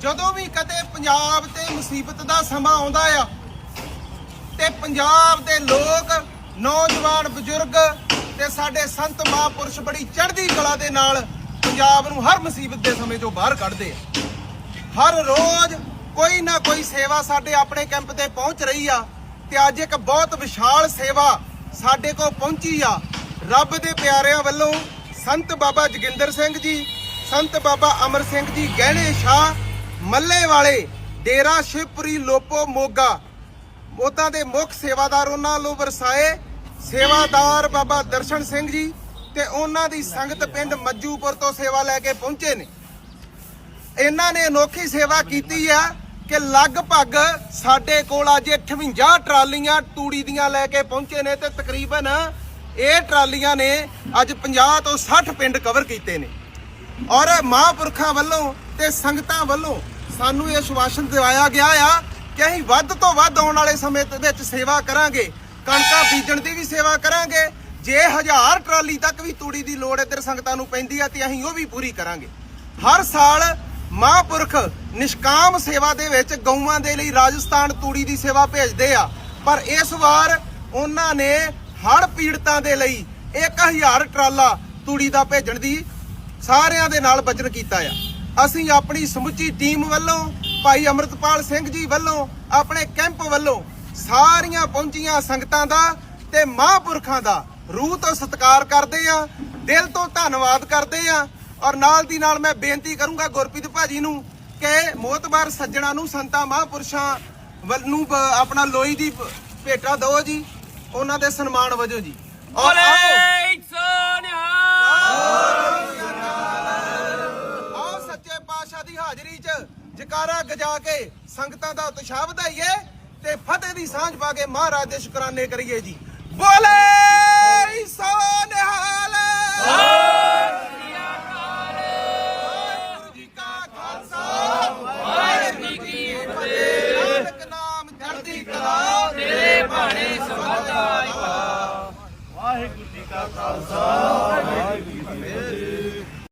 ਜਦੋਂ ਵੀ ਕਦੇ ਪੰਜਾਬ ਤੇ ਮੁਸੀਬਤ ਦਾ ਸਮਾਂ ਆਉਂਦਾ ਆ, ਤੇ ਪੰਜਾਬ ਦੇ ਲੋਕ, ਨੌਜਵਾਨ ਬਜ਼ੁਰਗ ਤੇ ਸਾਡੇ ਸੰਤ ਮਹਾਂਪੁਰਸ਼ ਬੜੀ ਚੜ੍ਹਦੀ ਕਲਾ ਦੇ ਨਾਲ ਪੰਜਾਬ ਨੂੰ ਹਰ ਮੁਸੀਬਤ ਦੇ ਸਮੇਂ ਤੋਂ ਬਾਹਰ ਕੱਢਦੇ ਆ। ਹਰ ਰੋਜ਼ ਕੋਈ ਨਾ ਕੋਈ ਸੇਵਾ ਸਾਡੇ ਆਪਣੇ ਕੈਂਪ ਤੇ ਪਹੁੰਚ ਰਹੀ ਆ, ਤੇ ਅੱਜ ਇੱਕ ਬਹੁਤ ਵਿਸ਼ਾਲ ਸੇਵਾ ਸਾਡੇ ਕੋਲ ਪਹੁੰਚੀ ਆ। ਰੱਬ ਦੇ ਪਿਆਰਿਆਂ ਵੱਲੋਂ ਸੰਤ ਬਾਬਾ ਜੋਗਿੰਦਰ ਸਿੰਘ ਜੀ, ਸੰਤ ਬਾਬਾ ਅਮਰ ਸਿੰਘ ਜੀ, ਗਹਿਣੇ, ਸ਼ਾਹ ਮੱਲੇ ਵਾਲੇ ਡੇਰਾ ਸ਼ਿਵਪੁਰੀ ਲੋਪੋ ਮੋਗਾ। ਮੋਤਾਂ ਦੇ ਮੁੱਖ ਸੇਵਾਦਾਰ ਉਹਨਾਂ ਵੱਲੋਂ ਵਰਸਾਏ ਸੇਵਾਦਾਰ ਬਾਬਾ ਦਰਸ਼ਨ ਸਿੰਘ ਜੀ ਤੇ ਉਹਨਾਂ ਦੀ ਸੰਗਤ ਪਿੰਡ ਮੱਜੂਪੁਰ ਤੋਂ ਸੇਵਾ ਲੈ ਕੇ ਪਹੁੰਚੇ ਨੇ। ਇਹਨਾਂ ਨੇ ਅਨੋਖੀ ਸੇਵਾ ਕੀਤੀ ਆ ਕਿ ਲਗਭਗ ਸਾਡੇ ਕੋਲ ਅੱਜ 58 ਟਰਾਲੀਆਂ ਤੂੜੀ ਦੀਆਂ ਲੈ ਕੇ ਪਹੁੰਚੇ ਨੇ ਤੇ ਤਕਰੀਬਨ ਇਹ ਟਰਾਲੀਆਂ ਨੇ ਅੱਜ 50 ਤੋਂ 60 ਪਿੰਡ ਕਵਰ ਕੀਤੇ ਨੇ। ਔਰ ਮਹਾਂਪੁਰਖਾਂ ਵੱਲੋਂ ਤੇ ਸੰਗਤਾਂ ਵੱਲੋਂ ਸਾਨੂੰ ਇਹ ਸ਼ਵਾਸਨ ਦਿਵਾਇਆ ਗਿਆ ਆ ਕਿ ਅਸੀਂ ਵੱਧ ਤੋਂ ਵੱਧ ਆਉਣ ਵਾਲੇ ਸਮੇਂ ਦੇ ਵਿੱਚ ਸੇਵਾ ਕਰਾਂਗੇ, ਕਣਕਾਂ ਬੀਜਣ ਦੀ ਵੀ ਸੇਵਾ ਕਰਾਂਗੇ, ਜੇ ਹਜ਼ਾਰ ਟਰਾਲੀ ਤੱਕ ਵੀ ਤੂੜੀ ਦੀ ਲੋੜ ਇੱਧਰ ਸੰਗਤਾਂ ਨੂੰ ਪੈਂਦੀ ਆ ਤੇ ਅਸੀਂ ਉਹ ਵੀ ਪੂਰੀ ਕਰਾਂਗੇ। ਹਰ ਸਾਲ ਮਹਾਂਪੁਰਖ ਨਿਸ਼ਕਾਮ ਸੇਵਾ ਦੇ ਵਿੱਚ ਗਊਆਂ ਦੇ ਲਈ ਰਾਜਸਥਾਨ ਤੂੜੀ ਦੀ ਸੇਵਾ ਭੇਜਦੇ ਆ, ਪਰ ਇਸ ਵਾਰ ਉਹਨਾਂ ਨੇ ਹੜ੍ਹ ਪੀੜਤਾਂ ਦੇ ਲਈ 1000 ਟਰਾਲਾ ਤੂੜੀ ਦਾ ਭੇਜਣ ਦੀ ਸਾਰਿਆਂ ਦੇ ਨਾਲ ਵਚਨ ਕੀਤਾ ਆ। ਅਸੀਂ ਆਪਣੀ ਸਮੁੱਚੀ ਟੀਮ ਵੱਲੋਂ ਭਾਈ ਅਮਰਤਪਾਲ ਸਿੰਘ ਜੀ ਵੱਲੋਂ ਆਪਣੇ ਕੈਂਪ ਵੱਲੋਂ ਸਾਰੀਆਂ ਪਹੁੰਚੀਆਂ ਸੰਗਤਾਂ ਦਾ ਤੇ ਮਹਾਂਪੁਰਖਾਂ ਦਾ ਰੂਹ ਤੋਂ ਸਤਿਕਾਰ ਕਰਦੇ ਆ ਦਿਲ ਤੋਂ ਧੰਨਵਾਦ ਕਰਦੇ ਆ ਔਰ ਨਾਲ ਦੀ ਨਾਲ ਮੈਂ ਬੇਨਤੀ ਕਰੂੰਗਾ ਗੁਰਪ੍ਰੀਤ ਭਾਜੀ ਨੂੰ ਕਿ ਮੋਤਬਾਰ ਸੱਜਣਾ ਨੂੰ ਸੰਤਾਂ ਮਹਾਂਪੁਰਸ਼ਾਂ ਵੱਲ ਨੂੰ ਆਪਣਾ ਲੋਈ ਦੀ ਭੇਟਾ ਦਿਓ ਜੀ ਉਹਨਾਂ ਦੇ ਸਨਮਾਨ ਵਜੋਂ ਜੀ। ਔਰ ਆਓ ਦੀ ਹਾਜ਼ਰੀ 'ਚ ਜਕਾਰਾ ਗਜਾ ਕੇ ਸੰਗਤਾਂ ਦਾ ਉਤਸ਼ਾਹ ਵਧਾਈਏ ਤੇ ਫਤਿਹ ਦੀ ਸਾਂਝ ਪਾ ਕੇ ਮਹਾਰਾਜ ਦੇ ਸ਼ੁਕਰਾਨੇ ਕਰੀਏ ਜੀ। ਬੋਲੇ ਸੋ ਨਿਹਾਲ ਵਾਹਿਗੁਰੂ ਜੀ ਕਾ ਖਾਲਸਾ, ਵਾਹਿਗੁਰੂ ਜੀ ਵਾਹਿਗੁਰੂ ਜੀ ਕਾ ਖਾਲਸਾ